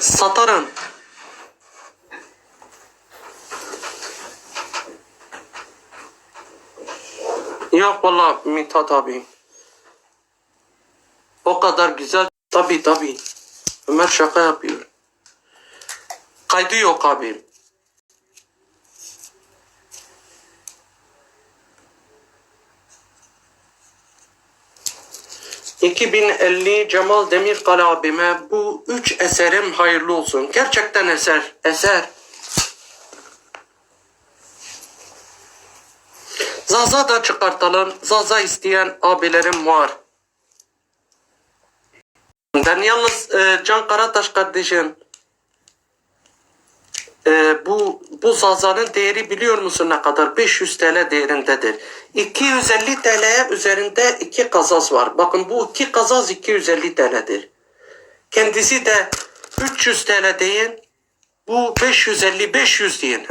Satarım. Yok valla Mithat abi. O kadar güzel. Tabi tabi. Ömer şaka yapıyor. Kaydı yok abi. ...2050 Cemal Demirkal abime bu üç eserim hayırlı olsun. Gerçekten eser, eser. Zaza da çıkartalım. Zaza isteyen abilerim var. Ben yalnız e, Can Karataş kardeşim e, bu bu Zaza'nın değeri biliyor musun ne kadar? 500 TL değerindedir. 250 TL'ye üzerinde iki kazaz var. Bakın bu iki kazaz 250 TL'dir. Kendisi de 300 TL deyin. Bu 550 500 deyin.